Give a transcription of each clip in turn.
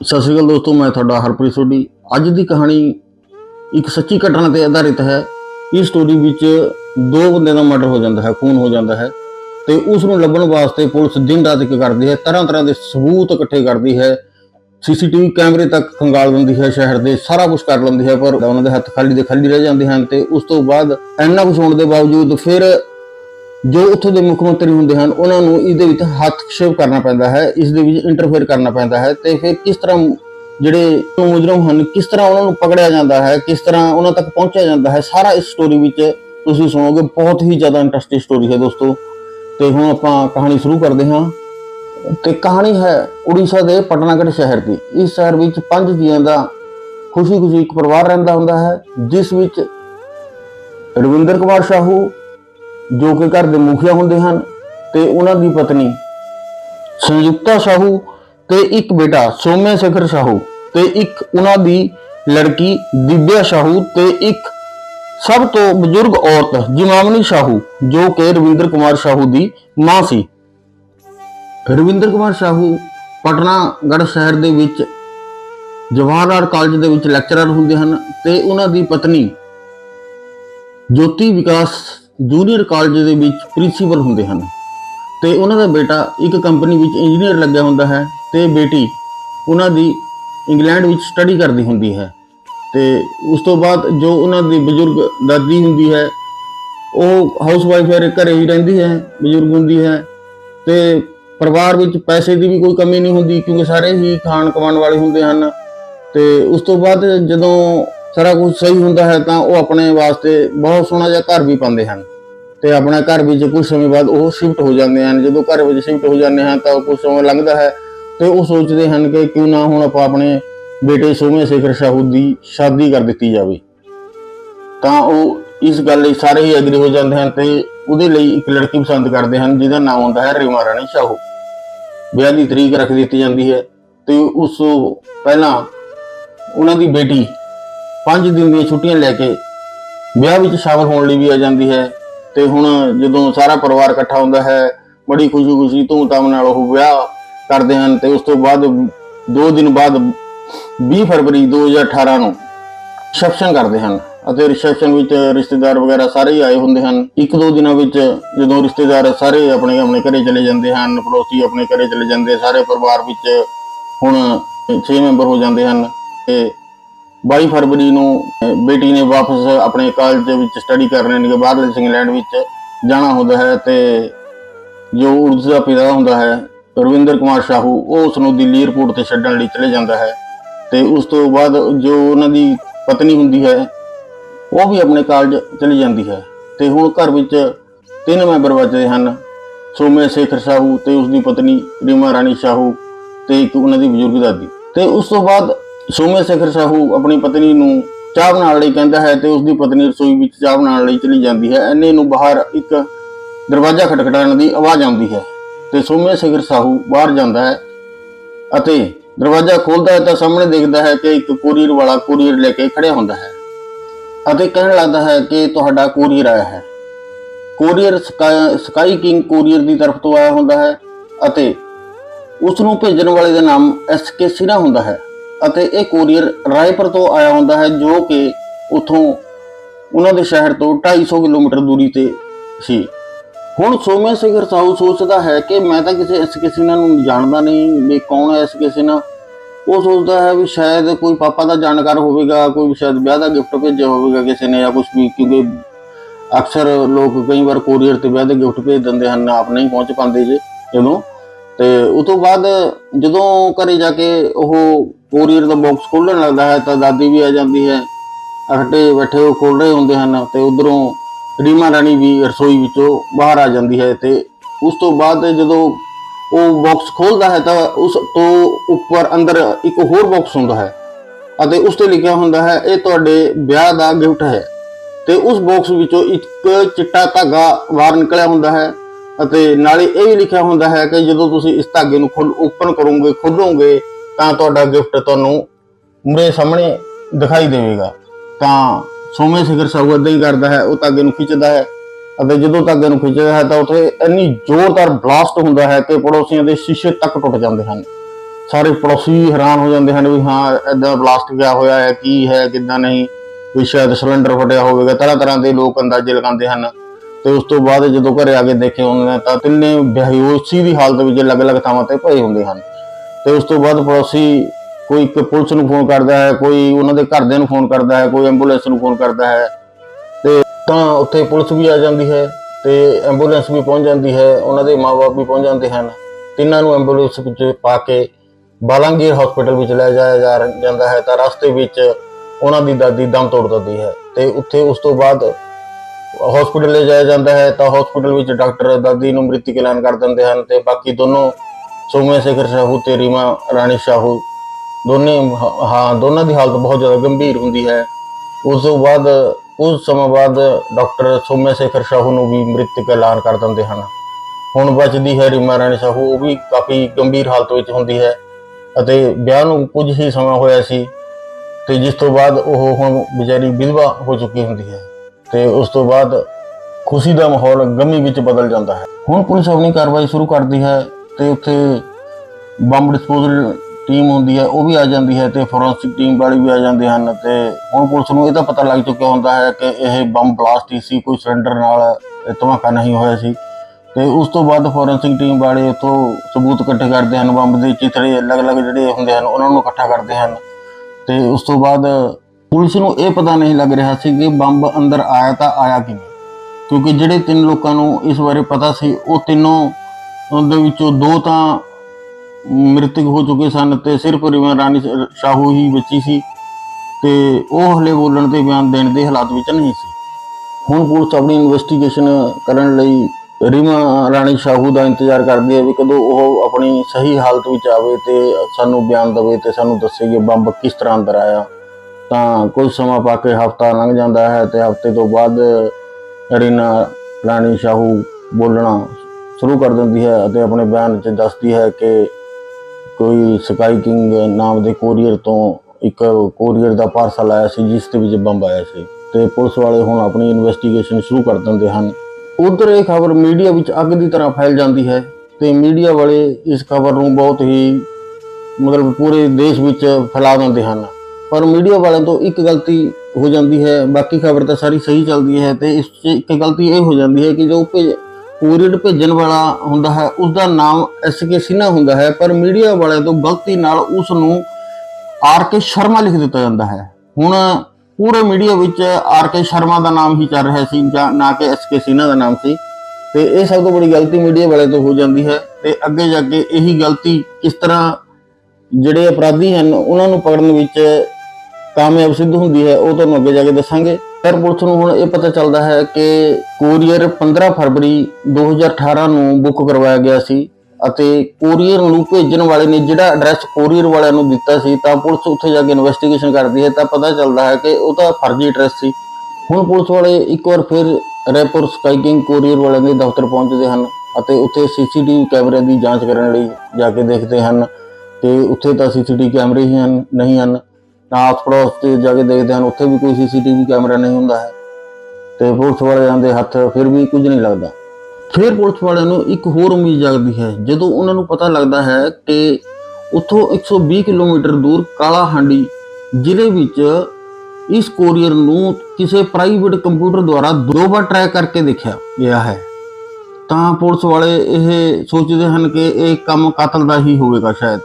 ਸਤਿ ਸ਼੍ਰੀ ਅਕਾਲ ਦੋਸਤੋ, ਮੈਂ ਤੁਹਾਡਾ ਹਰਪ੍ਰੀਤ ਸੋਢੀ। ਅੱਜ ਦੀ ਕਹਾਣੀ ਇੱਕ ਸੱਚੀ ਘਟਨਾ ਤੇ ਆਧਾਰਿਤ ਹੈ। ਇਸ ਸਟੋਰੀ ਵਿੱਚ ਦੋ ਬੰਦਿਆਂ ਦਾ ਮਰਡਰ ਹੋ ਜਾਂਦਾ ਹੈ, ਖੂਨ ਹੋ ਜਾਂਦਾ ਹੈ ਤੇ ਉਸ ਨੂੰ ਲੱਭਣ ਵਾਸਤੇ ਪੁਲਿਸ ਦਿਨ ਰਾਤ ਇੱਕ ਕਰਦੀ ਹੈ ਤਰ੍ਹਾਂ ਤਰ੍ਹਾਂ ਦੇ ਸਬੂਤ ਇਕੱਠੇ ਕਰਦੀ ਹੈ। ਸੀਸੀਟੀਵੀ ਕੈਮਰੇ ਤੱਕ ਖੰਗਾਲ ਦਿੰਦੀ ਹੈ, ਸ਼ਹਿਰ ਦੇ ਸਾਰਾ ਕੁਝ ਕਰ ਲੈਂਦੀ ਹੈ, ਪਰ ਉਹਨਾਂ ਦੇ ਹੱਥ ਖਾਲੀ ਦੇ ਖਾਲੀ ਰਹਿ ਜਾਂਦੇ ਹਨ ਤੇ ਉਸ ਤੋਂ ਬਾਅਦ ਇੰਨਾ ਕੁਝ ਹੋਣ ਦੇ ਬਾਵਜੂਦ ਫਿਰ ਜੋ ਉੱਥੋਂ ਦੇ ਮੁੱਖ ਮੰਤਰੀ ਹੁੰਦੇ ਹਨ, ਉਹਨਾਂ ਨੂੰ ਇਹਦੇ ਵਿੱਚ ਹੱਥਕਸ਼ੇਪ ਕਰਨਾ ਪੈਂਦਾ ਹੈ, ਇਸ ਦੇ ਵਿੱਚ ਇੰਟਰਫੇਅਰ ਕਰਨਾ ਪੈਂਦਾ ਹੈ ਤੇ ਫਿਰ ਕਿਸ ਤਰ੍ਹਾਂ ਜਿਹੜੇ ਮੁਜਰਮ ਹਨ, ਕਿਸ ਤਰ੍ਹਾਂ ਉਹਨਾਂ ਨੂੰ ਪਕੜਿਆ ਜਾਂਦਾ ਹੈ, ਕਿਸ ਤਰ੍ਹਾਂ ਉਹਨਾਂ ਤੱਕ ਪਹੁੰਚਿਆ ਜਾਂਦਾ ਹੈ, ਸਾਰਾ ਇਸ ਸਟੋਰੀ ਵਿੱਚ ਤੁਸੀਂ ਸੁਣੋਗੇ, ਬਹੁਤ ਹੀ ਜ਼ਿਆਦਾ ਇੰਟਰਸਟਿੰਗ ਸਟੋਰੀ ਹੈ ਦੋਸਤੋ। ਤੇ ਹੁਣ ਆਪਾਂ ਕਹਾਣੀ ਸ਼ੁਰੂ ਕਰਦੇ ਹਾਂ। ਤੇ ਕਹਾਣੀ ਹੈ ਉੜੀਸਾ ਦੇ ਪਟਨਾਗੜ੍ਹ ਸ਼ਹਿਰ ਦੀ। ਇਸ ਸ਼ਹਿਰ ਵਿੱਚ ਪੰਜ ਜੀਆਂ ਦਾ ਖੁਸ਼ੀ-ਖੁਸ਼ੀ ਇੱਕ ਪਰਿਵਾਰ ਰਹਿੰਦਾ ਹੁੰਦਾ ਹੈ, ਜਿਸ ਵਿੱਚ ਰਵਿੰਦਰ ਕੁਮਾਰ ਸ਼ਾਹੂ ਜੋ ਕਿ ਘਰ ਦੇ ਮੁਖੀਆ ਹੁੰਦੇ ਹਨ ਤੇ ਉਹਨਾਂ ਦੀ ਪਤਨੀ, ਸੰਯੁਕਤਾ ਸ਼ਾਹੂ ਤੇ ਇੱਕ ਬੇਟਾ, ਸੋਮਿਆ ਸ਼ੇਖਰ ਸ਼ਾਹੂ ਤੇ ਇੱਕ ਉਹਨਾਂ ਦੀ ਲੜਕੀ, ਦਿਵਿਆ ਸ਼ਾਹੂ ਤੇ ਇੱਕ ਸਭ ਤੋਂ ਬਜ਼ੁਰਗ ਔਰਤ, ਜਿਮਾਮਨੀ ਸ਼ਾਹੂ, ਜੋ ਕਿ ਰਵਿੰਦਰ ਕੁਮਾਰ ਸ਼ਾਹੂ ਦੀ ਮਾਂ ਸੀ। ਰਵਿੰਦਰ ਕੁਮਾਰ ਸ਼ਾਹੂ ਪਟਨਾਗੜ੍ਹ ਸ਼ਹਿਰ ਦੇ ਵਿੱਚ ਜਵਾਹਰ ਲਾਲ ਕਾਲਜ ਦੇ ਵਿੱਚ ਲੈਕਚਰਰ ਹੁੰਦੇ ਹਨ ਤੇ ਉਹਨਾਂ ਦੀ ਪਤਨੀ ਜੋਤੀ ਵਿਕਾਸ ਜੂਨੀਅਰ ਕਾਲਜ ਦੇ ਵਿੱਚ ਪ੍ਰਿੰਸੀਪਲ ਹੁੰਦੇ ਹਨ। ਤੇ ਉਹਨਾਂ ਦਾ ਬੇਟਾ ਇੱਕ ਕੰਪਨੀ ਵਿੱਚ ਇੰਜੀਨੀਅਰ ਲੱਗਿਆ ਹੁੰਦਾ ਹੈ ਤੇ ਬੇਟੀ ਉਹਨਾਂ ਦੀ ਇੰਗਲੈਂਡ ਵਿੱਚ ਸਟੱਡੀ ਕਰਦੀ ਹੁੰਦੀ ਹੈ। ਤੇ ਉਸ ਤੋਂ ਬਾਅਦ ਜੋ ਉਹਨਾਂ ਦੀ ਬਜ਼ੁਰਗ ਦਾਦੀ ਹੁੰਦੀ ਹੈ, ਉਹ ਹਾਊਸ ਵਾਈਫ ਹੈ, ਘਰੇ ਹੀ ਰਹਿੰਦੀ ਹੈ, ਬਜ਼ੁਰਗ ਹੁੰਦੀ ਹੈ। ਤੇ ਪਰਿਵਾਰ ਵਿੱਚ ਪੈਸੇ ਦੀ ਵੀ ਕੋਈ ਕਮੀ ਨਹੀਂ ਹੁੰਦੀ ਕਿਉਂਕਿ ਸਾਰੇ ਹੀ ਖਾਣ ਕਮਾਉਣ ਵਾਲੇ ਹੁੰਦੇ ਹਨ। ਤੇ ਉਸ ਤੋਂ ਬਾਅਦ ਜਦੋਂ ਸਾਰਾ ਕੁਝ ਸਹੀ ਹੁੰਦਾ ਹੈ ਤਾਂ ਉਹ ਆਪਣੇ ਵਾਸਤੇ ਬਹੁਤ ਸੋਹਣਾ ਜਿਹਾ ਘਰ ਵੀ ਪਾਉਂਦੇ ਹਨ। ਤੇ ਆਪਣਾ ਘਰ ਵਿੱਚ ਕੁਝ ਸਮੇਂ ਬਾਅਦ ਉਹ ਸ਼ਿਫਟ ਹੋ ਜਾਂਦੇ ਹਨ। ਜਦੋਂ ਘਰ ਵਿੱਚ ਸ਼ਿਫਟ ਹੋ ਜਾਂਦੇ ਹਨ ਤਾਂ ਕੁਝ ਸਮਾਂ ਲੰਘਦਾ ਹੈ ਤੇ ਉਹ ਸੋਚਦੇ ਹਨ ਕਿ ਕਿਉਂ ਨਾ ਹੁਣ ਆਪਾਂ ਆਪਣੇ ਬੇਟੇ ਸੋਮੇ ਸ਼ੇਖਰ ਸ਼ਾਹੂ ਦੀ ਸ਼ਾਦੀ ਕਰ ਦਿੱਤੀ ਜਾਵੇ। ਤਾਂ ਉਹ ਇਸ ਗੱਲ ਲਈ ਸਾਰੇ ਹੀ ਐਗਰੀ ਹੋ ਜਾਂਦੇ ਹਨ ਤੇ ਉਹਦੇ ਲਈ ਇੱਕ ਲੜਕੀ ਪਸੰਦ ਕਰਦੇ ਹਨ ਜਿਹਦਾ ਨਾਮ ਹੁੰਦਾ ਹੈ ਰੀਮਾ ਰਾਣੀ ਸ਼ਾਹੂ। ਵਿਆਹ ਦੀ ਤਰੀਕ ਰੱਖ ਦਿੱਤੀ ਜਾਂਦੀ ਹੈ ਤੇ ਉਸ ਪਹਿਲਾਂ ਉਹਨਾਂ ਦੀ ਬੇਟੀ 5 ਦਿਨ ਦੀਆਂ ਛੁੱਟੀਆਂ ਲੈ ਕੇ ਵਿਆਹ ਵਿੱਚ ਸ਼ਾਮਲ ਹੋਣ ਲਈ ਵੀ ਆ ਜਾਂਦੀ ਹੈ ਤੇ ਹੁਣ ਜਦੋਂ ਸਾਰਾ ਪਰਿਵਾਰ ਇਕੱਠਾ ਹੁੰਦਾ ਹੈ, ਬੜੀ ਖੁਸ਼ੀ-ਖੁਸ਼ੀ, ਧੂਮ-ਧਾਮ ਨਾਲ ਉਹ ਵਿਆਹ ਕਰਦੇ ਹਨ ਤੇ ਉਸ ਤੋਂ ਬਾਅਦ 2 ਦਿਨ ਬਾਅਦ 20 ਫਰਵਰੀ 2018 ਨੂੰ ਰਿਸੈਪਸ਼ਨ ਕਰਦੇ ਹਨ ਅਤੇ ਰਿਸੈਪਸ਼ਨ ਵਿੱਚ ਰਿਸ਼ਤੇਦਾਰ ਵਗੈਰਾ ਸਾਰੇ ਹੀ ਆਏ ਹੁੰਦੇ ਹਨ। ਇੱਕ ਦੋ ਦਿਨਾਂ ਵਿੱਚ ਜਦੋਂ ਰਿਸ਼ਤੇਦਾਰ ਸਾਰੇ ਆਪਣੇ ਆਪਣੇ ਘਰੇ ਚਲੇ ਜਾਂਦੇ ਹਨ, ਪੜੋਸੀ ਆਪਣੇ ਘਰੇ ਚਲੇ ਜਾਂਦੇ, ਸਾਰੇ ਪਰਿਵਾਰ ਵਿੱਚ ਹੁਣ 6 ਮੈਂਬਰ ਹੋ ਜਾਂਦੇ ਹਨ ਤੇ 22 ਫਰਵਰੀ ਨੂੰ ਬੇਟੀ ਨੇ ਵਾਪਸ ਆਪਣੇ ਕਾਲਜ ਦੇ ਵਿੱਚ ਸਟੱਡੀ ਕਰਨੇ ਨੇ ਬਾਹਰਲੇ ਇੰਗਲੈਂਡ ਵਿੱਚ ਜਾਣਾ ਹੁੰਦਾ ਹੈ ਤੇ ਜੋ ਉਸ ਦਾ ਪਿਤਾ ਹੁੰਦਾ ਹੈ, ਰਵਿੰਦਰ ਕੁਮਾਰ ਸ਼ਾਹੂ, ਉਹ ਉਸ ਨੂੰ ਦਿੱਲੀ 에ਅਰਪੋਰਟ ਤੇ ਛੱਡਣ ਲਈ ਚਲੇ ਜਾਂਦਾ ਹੈ ਤੇ ਉਸ ਤੋਂ ਬਾਅਦ ਜੋ ਉਹਨਾਂ ਦੀ ਪਤਨੀ ਹੁੰਦੀ ਹੈ, ਉਹ ਵੀ ਆਪਣੇ ਕਾਲਜ ਚਲੀ ਜਾਂਦੀ ਹੈ ਤੇ ਹੁਣ ਘਰ ਵਿੱਚ ਤਿੰਨ ਮੈਂਬਰ ਬਚਦੇ ਹਨ, ਸੋਮੇ ਸ਼ੇਖਰ ਸ਼ਾਹੂ ਤੇ ਉਸ ਦੀ ਪਤਨੀ ਰੀਮਾ ਰਾਣੀ ਸ਼ਾਹੂ ਤੇ ਇੱਕ ਉਹਨਾਂ ਦੀ ਬਜ਼ੁਰਗ ਦਾਦੀ ਤੇ ਉਸ ਤੋਂ ਬਾਅਦ ਸੋਮੇ ਸ਼ੇਖਰ ਸ਼ਾਹੂ ਆਪਣੀ ਪਤਨੀ ਨੂੰ ਚਾਹ ਬਣਾਉਣ ਲਈ ਕਹਿੰਦਾ ਹੈ ਤੇ ਉਸ ਦੀ ਪਤਨੀ ਰਸੋਈ ਵਿੱਚ ਚਾਹ ਬਣਾਉਣ ਲਈ ਚਲੀ ਜਾਂਦੀ ਹੈ। ਇੰਨੇ ਨੂੰ ਬਾਹਰ ਇੱਕ ਦਰਵਾਜ਼ਾ ਖਟਖਟਾਉਣ ਦੀ ਆਵਾਜ਼ ਆਉਂਦੀ ਹੈ ਤੇ ਸੋਮੇ ਸ਼ੇਖਰ ਸ਼ਾਹੂ ਬਾਹਰ ਜਾਂਦਾ ਹੈ ਅਤੇ ਦਰਵਾਜ਼ਾ ਖੋਲਦਾ ਹੈ ਤਾਂ ਸਾਹਮਣੇ ਦੇਖਦਾ ਹੈ ਕਿ ਇੱਕ ਕੋਰੀਅਰ ਵਾਲਾ ਕੋਰੀਅਰ ਲੈ ਕੇ ਖੜਿਆ ਹੁੰਦਾ ਹੈ ਅਤੇ ਕਹਿਣ ਲੱਗਦਾ ਹੈ ਕਿ ਤੁਹਾਡਾ ਕੋਰੀਅਰ ਆਇਆ ਹੈ। ਕੋਰੀਅਰ ਸਕਾ- ਸਕਾਈ ਕਿੰਗ ਕੋਰੀਅਰ ਦੀ ਤਰਫ ਤੋਂ ਆਇਆ ਹੁੰਦਾ ਹੈ ਅਤੇ ਉਸ ਨੂੰ ਭੇਜਣ ਵਾਲੇ ਦਾ ਨਾਮ ਐਸ ਕੇ ਸਿਰਾ ਹੁੰਦਾ ਹੈ। ਅਤੇ ਇਹ ਕੋਰੀਅਰ ਰਾਏਪੁਰ ਤੋਂ ਆਇਆ ਹੁੰਦਾ ਹੈ, ਜੋ ਕਿ ਉਥੋਂ ਉਹਨਾਂ ਦੇ ਸ਼ਹਿਰ ਤੋਂ 250 ਕਿਲੋਮੀਟਰ ਦੂਰੀ ਤੇ ਸੀ। ਹੁਣ ਸੋਮਿਆ ਸਿੰਘ ਸਾਹੂ ਸੋਚਦਾ ਹੈ ਕਿ ਮੈਂ ਤਾਂ ਕਿਸੇ ਇਸ ਕਿਸੇ ਸਿਨਾ ਨੂੰ ਜਾਣਦਾ ਨਹੀਂ, ਵੀ ਕੌਣ ਹੈ ਇਸ ਕਿਸੇ ਨਾਲ ਉਹ ਸੋਚਦਾ ਹੈ ਵੀ ਸ਼ਾਇਦ ਕੋਈ ਪਾਪਾ ਦਾ ਜਾਣਕਾਰ ਹੋਵੇਗਾ, ਕੋਈ ਸ਼ਾਇਦ ਵਿਆਹ ਦਾ ਗਿਫਟ ਭੇਜਿਆ ਹੋਵੇਗਾ ਕਿਸੇ ਨੇ ਜਾਂ ਕੁਝ ਵੀ, ਕਿਉਂਕਿ ਅਕਸਰ ਲੋਕ ਕਈ ਵਾਰ ਕੋਰੀਅਰ ਤੇ ਵਿਆਹ ਦੇ ਗਿਫਟ ਭੇਜ ਦਿੰਦੇ ਹਨ, ਆਪ ਨਹੀਂ ਪਹੁੰਚ ਪਾਉਂਦੇ ਜੇ, ਜਦੋਂ। ਤੇ ਉਸ ਤੋਂ ਬਾਅਦ ਜਦੋਂ ਘਰੇ ਜਾ ਕੇ ਉਹ ਕੋਰੀਅਰ ਦਾ ਬਾਕਸ ਖੋਲਣ ਲੱਗਦਾ ਹੈ, ਤਾਂ ਦਾਦੀ ਵੀ ਆ ਜਾਂਦੀ ਹੈ। ਅਖਟੇ ਬੈਠੇ ਉਹ ਖੋਲ ਰਹੇ ਹੁੰਦੇ ਹਨ ਤੇ ਉਧਰੋਂ ਰੀਮਾ ਰਾਣੀ ਵੀ ਰਸੋਈ ਵਿੱਚੋਂ ਬਾਹਰ ਆ ਜਾਂਦੀ ਹੈ ਤੇ ਉਸ ਤੋਂ ਬਾਅਦ ਜਦੋਂ ਉਹ ਬਾਕਸ ਖੋਲਦਾ ਹੈ ਤਾਂ ਉਸ ਤੋਂ ਉੱਪਰ ਅੰਦਰ ਇੱਕ ਹੋਰ ਬਾਕਸ ਹੁੰਦਾ ਹੈ ਅਤੇ ਉਸ ਤੇ ਲਿਖਿਆ ਹੁੰਦਾ ਹੈ, ਇਹ ਤੁਹਾਡੇ ਵਿਆਹ ਦਾ ਗਿਫਟ ਹੈ। ਤੇ ਉਸ ਬਾਕਸ ਵਿੱਚੋਂ ਇੱਕ ਚਿੱਟਾ ਧਾਗਾ ਬਾਹਰ ਨਿਕਲਿਆ ਹੁੰਦਾ ਹੈ ਅਤੇ ਨਾਲੇ ਇਹ ਵੀ ਲਿਖਿਆ ਹੁੰਦਾ ਹੈ ਕਿ ਜਦੋਂ ਤੁਸੀਂ ਇਸ ਧਾਗੇ ਨੂੰ ਖੋਲ ਓਪਨ ਕਰੋਗੇ ਖੋਲੋਗੇ ਤਾਂ ਤੁਹਾਡਾ ਗਿਫਟ ਤੁਹਾਨੂੰ ਮੂਰੇ ਸਾਹਮਣੇ ਦਿਖਾਈ ਦੇਵੇਗਾ। ਤਾਂ ਸੋਮੇ ਸਿਖਰ ਸਾਹੂ ਏਦਾਂ ਹੀ ਕਰਦਾ ਹੈ, ਉਹ ਧਾਗੇ ਨੂੰ ਖਿੱਚਦਾ ਹੈ ਅਤੇ ਜਦੋਂ ਧਾਗੇ ਨੂੰ ਖਿੱਚਦਾ ਹੈ ਤਾਂ ਉੱਥੇ ਇੰਨੀ ਜ਼ੋਰਦਾਰ ਬਲਾਸਟ ਹੁੰਦਾ ਹੈ ਕਿ ਪੜੋਸੀਆਂ ਦੇ ਸ਼ੀਸ਼ੇ ਤੱਕ ਟੁੱਟ ਜਾਂਦੇ ਹਨ। ਸਾਰੇ ਪੜੋਸੀ ਹੈਰਾਨ ਹੋ ਜਾਂਦੇ ਹਨ ਵੀ ਹਾਂ ਐਦਾਂ ਬਲਾਸਟ ਕਿਆ ਹੋਇਆ ਹੈ, ਕੀ ਹੈ, ਕਿੱਦਾਂ ਨਹੀਂ, ਵੀ ਸ਼ਾਇਦ ਸਿਲੰਡਰ ਫਟਿਆ ਹੋਵੇਗਾ। ਤਰ੍ਹਾਂ ਤਰ੍ਹਾਂ ਦੇ ਲੋਕ ਅੰਦਾਜ਼ੇ ਲਗਾਉਂਦੇ ਹਨ ਤੇ ਉਸ ਤੋਂ ਬਾਅਦ ਜਦੋਂ ਘਰੇ ਆ ਕੇ ਦੇਖੇ ਹੁੰਦੇ ਨੇ ਤਾਂ ਤਿੰਨੇ ਬੇਹੋਸ਼ੀ ਦੀ ਹਾਲਤ ਵਿੱਚ ਅਲੱਗ-ਅਲੱਗ ਥਾਵਾਂ ਤੇ ਪਏ ਹੁੰਦੇ ਹਨ। ਤੇ ਉਸ ਤੋਂ ਬਾਅਦ ਪੜੋਸੀ ਕੋਈ ਇੱਕ ਪੁਲਿਸ ਨੂੰ ਫੋਨ ਕਰਦਾ ਹੈ, ਕੋਈ ਉਹਨਾਂ ਦੇ ਘਰਦਿਆਂ ਨੂੰ ਫੋਨ ਕਰਦਾ ਹੈ, ਕੋਈ ਐਂਬੂਲੈਂਸ ਨੂੰ ਫੋਨ ਕਰਦਾ ਹੈ। ਤੇ ਤਾਂ ਉੱਥੇ ਪੁਲਿਸ ਵੀ ਆ ਜਾਂਦੀ ਹੈ ਤੇ ਐਂਬੂਲੈਂਸ ਵੀ ਪਹੁੰਚ ਜਾਂਦੀ ਹੈ, ਉਹਨਾਂ ਦੇ ਮਾਪੇ ਵੀ ਪਹੁੰਚ ਜਾਂਦੇ ਹਨ। ਤਿੰਨਾਂ ਨੂੰ ਐਂਬੂਲੈਂਸ ਵਿੱਚ ਪਾ ਕੇ ਬਾਲਾਂਗੀਰ ਹਸਪੀਟਲ ਵਿੱਚ ਲੈ ਜਾਇਆ ਜਾ ਜਾਂਦਾ ਹੈ ਤਾਂ ਰਸਤੇ ਵਿੱਚ ਉਹਨਾਂ ਦੀ ਦਾਦੀ ਦਮ ਤੋੜ ਦਿੰਦੀ ਹੈ ਤੇ ਉੱਥੇ ਉਸ ਤੋਂ ਬਾਅਦ ਹਸਪੀਟਲ ਲੈ ਜਾਇਆ ਜਾਂਦਾ ਹੈ ਤਾਂ ਹਸਪੀਟਲ ਵਿੱਚ ਡਾਕਟਰ ਦਾਦੀ ਨੂੰ ਮ੍ਰਿਤਕ ਐਲਾਨ ਕਰ ਦਿੰਦੇ ਹਨ ਤੇ ਬਾਕੀ ਦੋਨੋਂ ਸੋਮੇ ਸ਼ੇਖਰ ਸਾਹੂ ਤੇ ਰੀਮਾ ਰਾਣੀ ਸਾਹੂ, ਦੋਨੇ ਹਾਂ ਦੋਨਾਂ ਦੀ ਹਾਲਤ ਬਹੁਤ ਜ਼ਿਆਦਾ ਗੰਭੀਰ ਹੁੰਦੀ ਹੈ। ਉਸ ਤੋਂ ਬਾਅਦ ਕੁਝ ਸਮਾਂ ਬਾਅਦ ਡਾਕਟਰ ਸੋਮੇ ਸ਼ੇਖਰ ਸਾਹੂ ਨੂੰ ਵੀ ਮ੍ਰਿਤਕ ਐਲਾਨ ਕਰ ਦਿੰਦੇ ਹਨ। ਹੁਣ ਬਚਦੀ ਹੈ ਰੀਮਾ ਰਾਣੀ ਸਾਹੂ, ਉਹ ਵੀ ਕਾਫੀ ਗੰਭੀਰ ਹਾਲਤ ਵਿੱਚ ਹੁੰਦੀ ਹੈ ਅਤੇ ਵਿਆਹ ਨੂੰ ਕੁਝ ਹੀ ਸਮਾਂ ਹੋਇਆ ਸੀ ਤੇ ਜਿਸ ਤੋਂ ਬਾਅਦ ਉਹ ਹੁਣ ਵਿਚਾਰੀ ਵਿਧਵਾ ਹੋ ਚੁੱਕੀ ਹੁੰਦੀ ਹੈ ਤੇ ਉਸ ਤੋਂ ਬਾਅਦ ਖੁਸ਼ੀ ਦਾ ਮਾਹੌਲ ਗਮੀ ਵਿੱਚ ਬਦਲ ਜਾਂਦਾ ਹੈ। ਹੁਣ ਪੁਲਿਸ ਆਪਣੀ ਕਾਰਵਾਈ ਸ਼ੁਰੂ ਕਰਦੀ ਹੈ। ਤੇ ਉੱਥੇ ਬੰਬ ਡਿਸਪੋਜ਼ਲ ਟੀਮ ਹੁੰਦੀ ਹੈ, ਉਹ ਵੀ ਆ ਜਾਂਦੀ ਹੈ ਤੇ ਫੋਰੈਂਸਿਕ ਟੀਮ ਵਾਲੇ ਵੀ ਆ ਜਾਂਦੇ ਹਨ ਤੇ ਹੁਣ ਪੁਲਿਸ ਨੂੰ ਇਹ ਤਾਂ ਪਤਾ ਲੱਗ ਚੁੱਕਿਆ ਹੁੰਦਾ ਹੈ ਕਿ ਇਹ ਬੰਬ ਬਲਾਸਟ ਹੀ ਸੀ, ਕੋਈ ਸਿਲੰਡਰ ਨਾਲ ਇਹ ਧਮਾਕਾ ਨਹੀਂ ਹੋਇਆ ਸੀ। ਤੇ ਉਸ ਤੋਂ ਬਾਅਦ ਫੋਰੈਂਸਿਕ ਟੀਮ ਵਾਲੇ ਉੱਥੋਂ ਸਬੂਤ ਇਕੱਠੇ ਕਰਦੇ ਹਨ, ਬੰਬ ਦੇ ਚਿੱਤਰੇ ਅਲੱਗ-ਅਲੱਗ ਜਿਹੜੇ ਹੁੰਦੇ ਹਨ, ਉਹਨਾਂ ਨੂੰ ਇਕੱਠਾ ਕਰਦੇ ਹਨ। ਤੇ ਉਸ ਤੋਂ ਬਾਅਦ ਪੁਲਿਸ ਨੂੰ ਇਹ ਪਤਾ ਨਹੀਂ ਲੱਗ ਰਿਹਾ ਸੀ ਕਿ ਬੰਬ ਅੰਦਰ ਆਇਆ ਤਾਂ ਆਇਆ ਕਿਵੇਂ। ਕਿਉਂਕਿ ਜਿਹੜੇ ਤਿੰਨ ਲੋਕਾਂ ਨੂੰ ਇਸ ਬਾਰੇ ਪਤਾ ਸੀ, ਉਹ ਤਿੰਨੋਂ ਉਹਦੇ ਵਿੱਚੋਂ ਦੋ ਤਾਂ ਮ੍ਰਿਤਕ ਹੋ ਚੁੱਕੇ ਸਨ ਤੇ ਸਿਰਫ ਰਿਮਾ ਰਾਣੀ ਸ਼ਾਹੂ ਹੀ ਬਚੀ ਸੀ ਤੇ ਉਹ ਹਲੇ ਬੋਲਣ ਤੇ ਬਿਆਨ ਦੇਣ ਦੇ ਹਾਲਾਤ ਵਿੱਚ ਨਹੀਂ ਸੀ। ਹੁਣ ਪੁਲਿਸ ਆਪਣੀ ਇਨਵੈਸਟੀਗੇਸ਼ਨ ਕਰਨ ਲਈ ਰੀਮਾ ਰਾਣੀ ਸ਼ਾਹੂ ਦਾ ਇੰਤਜ਼ਾਰ ਕਰਦੀ ਹੈ ਵੀ ਕਦੋਂ ਉਹ ਆਪਣੀ ਸਹੀ ਹਾਲਤ ਵਿੱਚ ਆਵੇ ਤੇ ਸਾਨੂੰ ਬਿਆਨ ਦੇਵੇ ਤੇ ਸਾਨੂੰ ਦੱਸੇ ਕਿ ਬੰਬ ਕਿਸ ਤਰ੍ਹਾਂ ਅੰਦਰ ਆਇਆ। ਤਾਂ ਕੁਝ ਸਮਾਂ ਪਾ ਕੇ ਹਫਤਾ ਲੰਘ ਜਾਂਦਾ ਹੈ ਤੇ ਹਫ਼ਤੇ ਤੋਂ ਬਾਅਦ ਰੀਨਾ ਰਾਣੀ ਸ਼ਾਹੂ ਬੋਲਣਾ ਸ਼ੁਰੂ ਕਰ ਦਿੰਦੀ ਹੈ ਅਤੇ ਆਪਣੇ ਬਿਆਨ 'ਚ ਦੱਸਦੀ ਹੈ ਕਿ ਕੋਈ ਸਕਾਈ ਕਿੰਗ ਨਾਮ ਦੇ ਕੋਰੀਅਰ ਤੋਂ ਇੱਕ ਕੋਰੀਅਰ ਦਾ ਪਾਰਸਲ ਆਇਆ ਸੀ, ਜਿਸ ਦੇ ਵਿੱਚ ਬੰਬ ਆਇਆ ਸੀ ਤੇ ਪੁਲਿਸ ਵਾਲੇ ਹੁਣ ਆਪਣੀ ਇਨਵੈਸਟੀਗੇਸ਼ਨ ਸ਼ੁਰੂ ਕਰ ਦਿੰਦੇ ਹਨ। ਉਧਰ ਇਹ ਖਬਰ ਮੀਡੀਆ ਵਿੱਚ ਅੱਗ ਦੀ ਤਰ੍ਹਾਂ ਫੈਲ ਜਾਂਦੀ ਹੈ ਤੇ ਮੀਡੀਆ ਵਾਲੇ ਇਸ ਖਬਰ ਨੂੰ ਬਹੁਤ ਹੀ ਮਤਲਬ ਪੂਰੇ ਦੇਸ਼ ਵਿੱਚ ਫੈਲਾ ਦਿੰਦੇ ਹਨ। ਪਰ ਮੀਡੀਆ ਵਾਲਿਆਂ ਤੋਂ ਇੱਕ ਗਲਤੀ ਹੋ ਜਾਂਦੀ ਹੈ, ਬਾਕੀ ਖਬਰ ਤਾਂ ਸਾਰੀ ਸਹੀ ਚੱਲਦੀ ਹੈ ਤੇ ਇਸ 'ਚ ਇੱਕ ਗਲਤੀ ਇਹ ਹੋ ਜਾਂਦੀ ਹੈ ਕਿ ਜੋ ਕੋਰੀਅਰ ਭੇਜਣ ਵਾਲਾ ਹੁੰਦਾ ਹੈ ਉਸ ਦਾ ਨਾਮ ਐਸਕੇ ਸਿਨਹਾ ਹੁੰਦਾ ਹੈ, ਪਰ ਮੀਡੀਆ ਵਾਲਿਆਂ ਤੋਂ ਗਲਤੀ ਨਾਲ ਉਸ ਨੂੰ ਆਰ ਕੇ ਸ਼ਰਮਾ ਲਿਖ ਦਿੱਤਾ ਜਾਂਦਾ ਹੈ। ਹੁਣ ਪੂਰੇ ਮੀਡੀਆ ਵਿੱਚ ਆਰ ਕੇ ਸ਼ਰਮਾ ਦਾ ਨਾਮ ਹੀ ਚੱਲ ਰਿਹਾ ਸੀ, ਜਾਂ ਨਾ ਕਿ ਐਸ ਕੇ ਸਿਨਹਾ ਦਾ ਨਾਮ ਸੀ। ਤੇ ਇਹ ਸਭ ਤੋਂ ਬੜੀ ਗਲਤੀ ਮੀਡੀਆ ਵਾਲੇ ਤੋਂ ਹੋ ਜਾਂਦੀ ਹੈ, ਤੇ ਅੱਗੇ ਜਾ ਕੇ ਇਹੀ ਗਲਤੀ ਕਿਸ ਤਰ੍ਹਾਂ ਜਿਹੜੇ ਅਪਰਾਧੀ ਹਨ, ਉਹਨਾਂ ਨੂੰ ਪਕੜਨ ਵਿੱਚ ਕਾਮਯਾਬ ਸਿੱਧ ਹੁੰਦੀ ਹੈ, ਉਹ ਤੁਹਾਨੂੰ ਅੱਗੇ ਜਾ ਕੇ ਦੱਸਾਂਗੇ। ਪਰ ਪੁਲਿਸ ਨੂੰ ਹੁਣ ਇਹ ਪਤਾ ਚੱਲਦਾ ਹੈ ਕਿ ਕੋਰੀਅਰ 15 ਫਰਵਰੀ 2018 ਨੂੰ ਬੁੱਕ ਕਰਵਾਇਆ ਗਿਆ ਸੀ ਅਤੇ ਕੋਰੀਅਰ ਨੂੰ ਭੇਜਣ ਵਾਲੇ ਨੇ ਜਿਹੜਾ ਐਡਰੈਸ ਕੋਰੀਅਰ ਵਾਲਿਆਂ ਨੂੰ ਦਿੱਤਾ ਸੀ ਤਾਂ ਪੁਲਿਸ ਉੱਥੇ ਜਾ ਕੇ ਇਨਵੈਸਟੀਗੇਸ਼ਨ ਕਰਦੀ ਹੈ ਤਾਂ ਪਤਾ ਚੱਲਦਾ ਹੈ ਕਿ ਉਹ ਤਾਂ ਫਰਜ਼ੀ ਐਡਰੈਸ ਸੀ। ਹੁਣ ਪੁਲਿਸ ਵਾਲੇ ਇੱਕ ਵਾਰ ਫਿਰ ਰੈਪੁਰ ਸਕਾਈਕਿੰਗ ਕੋਰੀਅਰ ਵਾਲਿਆਂ ਦੇ ਦਫ਼ਤਰ ਪਹੁੰਚਦੇ ਹਨ ਅਤੇ ਉੱਥੇ ਸੀਸੀਟੀਵੀ ਕੈਮਰਿਆਂ ਦੀ ਜਾਂਚ ਕਰਨ ਲਈ ਜਾ ਕੇ ਦੇਖਦੇ ਹਨ ਤੇ ਉੱਥੇ ਤਾਂ ਸੀਸੀਟੀਵੀ ਕੈਮਰੇ ਹੀ ਹਨ, ਨਹੀਂ ਹਨ। ਤਾਂ ਆਸ ਪੜੋਸ ਤੇ ਜਾ ਕੇ ਦੇਖਦੇ ਹਨ, ਉੱਥੇ ਵੀ ਕੋਈ ਸੀਸੀਟੀਵੀ ਕੈਮਰਾ ਨਹੀਂ ਹੁੰਦਾ ਹੈ ਤੇ ਪੁਲਿਸ ਵਾਲਿਆਂ ਦੇ ਹੱਥ ਫਿਰ ਵੀ ਕੁਝ ਨਹੀਂ ਲੱਗਦਾ। ਫਿਰ ਪੁਲਿਸ ਵਾਲਿਆਂ ਨੂੰ ਇੱਕ ਹੋਰ ਉਮੀਦ ਜਾਗਦੀ ਹੈ, ਜਦੋਂ ਉਹਨਾਂ ਨੂੰ ਪਤਾ ਲੱਗਦਾ ਹੈ ਕਿ ਉੱਥੋਂ 120 ਕਿਲੋਮੀਟਰ ਦੂਰ ਕਾਲਾ ਹਾਂਡੀ ਜ਼ਿਲ੍ਹੇ ਵਿੱਚ ਇਸ ਕੋਰੀਅਰ ਨੂੰ ਕਿਸੇ ਪ੍ਰਾਈਵੇਟ ਕੰਪਿਊਟਰ ਦੁਆਰਾ ਦੋ ਵਾਰ ਟਰੈਕ ਕਰਕੇ ਦੇਖਿਆ ਗਿਆ ਹੈ। ਤਾਂ ਪੁਲਿਸ ਵਾਲੇ ਇਹ ਸੋਚਦੇ ਹਨ ਕਿ ਇਹ ਕੰਮ ਕਤਲ ਦਾ ਹੀ ਹੋਵੇਗਾ ਸ਼ਾਇਦ।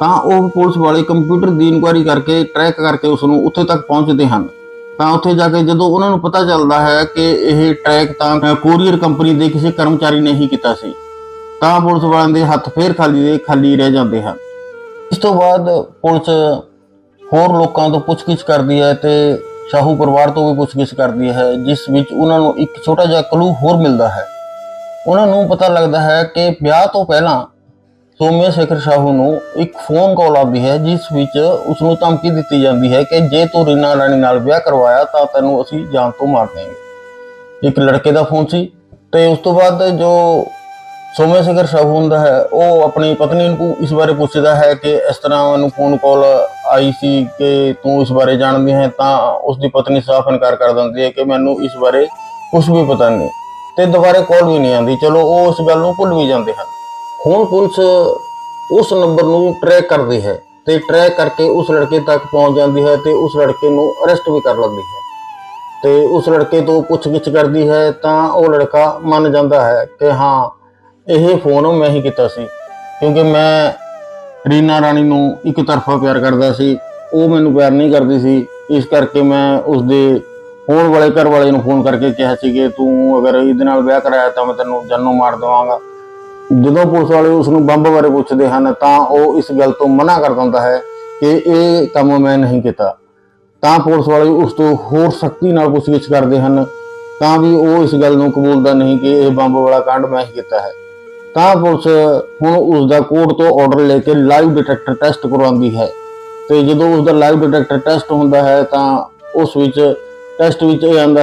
ਤਾਂ ਉਹ ਪੁਲਿਸ ਵਾਲੇ ਕੰਪਿਊਟਰ ਦੀ ਇਨਕੁਆਇਰੀ ਕਰਕੇ ਟਰੈਕ ਕਰਕੇ ਉਸ ਨੂੰ ਉੱਥੇ ਤੱਕ ਪਹੁੰਚਦੇ ਹਨ। ਤਾਂ ਉੱਥੇ ਜਾ ਕੇ ਜਦੋਂ ਉਹਨਾਂ ਨੂੰ ਪਤਾ ਚੱਲਦਾ ਹੈ ਕਿ ਇਹ ਟਰੈਕ ਤਾਂ ਕੋਰੀਅਰ ਕੰਪਨੀ ਦੇ ਕਿਸੇ ਕਰਮਚਾਰੀ ਨੇ ਹੀ ਕੀਤਾ ਸੀ, ਤਾਂ ਪੁਲਿਸ ਵਾਲਿਆਂ ਦੇ ਹੱਥ ਫੇਰ ਖਾਲੀ ਦੇ ਖਾਲੀ ਰਹਿ ਜਾਂਦੇ ਹਨ। ਇਸ ਤੋਂ ਬਾਅਦ ਪੁਲਿਸ ਹੋਰ ਲੋਕਾਂ ਤੋਂ ਪੁੱਛਗਿੱਛ ਕਰਦੀ ਹੈ ਤੇ ਸ਼ਾਹੂ ਪਰਿਵਾਰ ਤੋਂ ਵੀ ਪੁੱਛਗਿੱਛ ਕਰਦੀ ਹੈ, ਜਿਸ ਵਿੱਚ ਉਹਨਾਂ ਨੂੰ ਇੱਕ ਛੋਟਾ ਜਿਹਾ ਕਲੂ ਹੋਰ ਮਿਲਦਾ ਹੈ। ਉਹਨਾਂ ਨੂੰ ਪਤਾ ਲੱਗਦਾ ਹੈ ਕਿ ਵਿਆਹ ਤੋਂ ਪਹਿਲਾਂ ਸੋਮਿਆ ਸ਼ੇਖਰ ਸ਼ਾਹੂ ਨੂੰ ਇੱਕ ਫੋਨ ਕਾਲ ਆਉਂਦੀ ਹੈ, ਜਿਸ ਵਿੱਚ ਉਸ ਨੂੰ ਧਮਕੀ ਦਿੱਤੀ ਜਾਂਦੀ ਹੈ ਕਿ ਜੇ ਤੂੰ ਰੀਨਾ ਰਾਣੀ ਨਾਲ ਵਿਆਹ ਕਰਵਾਇਆ ਤਾਂ ਤੈਨੂੰ ਅਸੀਂ ਜਾਨ ਤੋਂ ਮਾਰ ਦੇਵਾਂਗੇ। ਇੱਕ ਲੜਕੇ ਦਾ ਫੋਨ ਸੀ ਤੇ ਉਸ ਤੋਂ ਬਾਅਦ ਜੋ ਸੋਮਿਆ ਸ਼ੇਖਰ ਸ਼ਾਹੂ ਹੁੰਦਾ ਹੈ, ਉਹ ਆਪਣੀ ਪਤਨੀ ਨੂੰ ਇਸ ਬਾਰੇ ਪੁੱਛਦਾ ਹੈ ਕਿ ਇਸ ਤਰ੍ਹਾਂ ਉਹਨੂੰ ਫੋਨ ਕਾਲ ਆਈ ਸੀ ਕਿ ਤੂੰ ਇਸ ਬਾਰੇ ਜਾਣਦੀ ਹੈ ਤਾਂ ਉਸ ਦੀ ਪਤਨੀ ਸਾਫ਼ ਇਨਕਾਰ ਕਰ ਦਿੰਦੀ ਹੈ ਕਿ ਮੈਨੂੰ ਇਸ ਬਾਰੇ ਕੁਝ ਵੀ ਪਤਾ ਨਹੀਂ ਤੇ ਦੁਬਾਰੇ ਕਾਲ ਵੀ ਨਹੀਂ ਆਉਂਦੀ। ਚਲੋ, ਉਹ ਉਸ ਗੱਲ ਨੂੰ ਭੁੱਲ ਵੀ ਜਾਂਦੇ ਹਨ। ਹੁਣ ਪੁਲਿਸ ਉਸ ਨੰਬਰ ਨੂੰ ਟਰੈਕ ਕਰਦੀ ਹੈ ਤੇ ਟਰੈਕ ਕਰਕੇ ਉਸ ਲੜਕੇ ਤੱਕ ਪਹੁੰਚ ਜਾਂਦੀ ਹੈ ਤੇ ਉਸ ਲੜਕੇ ਨੂੰ ਅਰੈਸਟ ਵੀ ਕਰ ਲੈਂਦੀ ਹੈ। ਤੇ ਉਸ ਲੜਕੇ ਤੋਂ ਪੁੱਛਗਿੱਛ ਕਰਦੀ ਹੈ ਤਾਂ ਉਹ ਲੜਕਾ ਮੰਨ ਜਾਂਦਾ ਹੈ ਕਿ ਹਾਂ, ਇਹ ਫੋਨ ਮੈਂ ਹੀ ਕੀਤਾ ਸੀ। ਕਿਉਂਕਿ ਮੈਂ ਰੀਨਾ ਰਾਣੀ ਨੂੰ ਇੱਕ ਤਰਫਾ ਪਿਆਰ ਕਰਦਾ ਸੀ, ਉਹ ਮੈਨੂੰ ਪਿਆਰ ਨਹੀਂ ਕਰਦੀ ਸੀ। ਇਸ ਕਰਕੇ ਮੈਂ ਉਸਦੇ ਹੋਣ ਵਾਲੇ ਘਰ ਵਾਲੇ ਨੂੰ ਫੋਨ ਕਰਕੇ ਕਿਹਾ ਸੀ ਕਿ ਤੂੰ ਅਗਰ ਇਹਦੇ ਨਾਲ ਵਿਆਹ ਕਰਾਇਆ ਤਾਂ ਮੈਂ ਤੈਨੂੰ ਜਾਨੋਂ ਮਾਰ ਦੇਵਾਂਗਾ। ਜਦੋਂ ਪੁਲਿਸ ਵਾਲੇ ਉਸ ਨੂੰ ਬੰਬ ਬਾਰੇ ਪੁੱਛਦੇ ਹਨ, ਤਾਂ ਉਹ ਇਸ ਗੱਲ ਤੋਂ ਮਨਾ ਕਰ ਦਿੰਦਾ ਹੈ ਕਿ ਇਹ ਕੰਮ ਮੈਂ ਨਹੀਂ ਕੀਤਾ। ਤਾਂ ਪੁਲਿਸ ਵਾਲੇ ਉਸ ਤੋਂ ਹੋਰ ਸਖਤੀ ਨਾਲ ਪੁੱਛਗਿੱਛ ਕਰਦੇ ਹਨ, ਤਾਂ ਵੀ ਉਹ ਇਸ ਗੱਲ ਨੂੰ ਕਬੂਲਦਾ ਨਹੀਂ ਕਿ ਇਹ ਬੰਬ ਵਾਲਾ ਕਾਂਡ ਮੈਂ ਹੀ ਕੀਤਾ ਹੈ। ਤਾਂ ਪੁਲਿਸ ਹੁਣ ਉਸ ਦਾ ਕੋਰਟ ਤੋਂ ਆਰਡਰ ਲੈ ਕੇ ਲਾਈਵ ਡਿਟੈਕਟਰ ਟੈਸਟ ਕਰਵਾਉਂਦੀ ਹੈ। ਤੇ ਜਦੋਂ ਉਸ ਦਾ ਲਾਈਵ ਡਿਟੈਕਟਰ ਟੈਸਟ ਹੁੰਦਾ ਹੈ, ਤਾਂ ਉਸ ਵਿੱਚ ਟੈਸਟ ਵਿੱਚ ਇਹ ਆਉਂਦਾ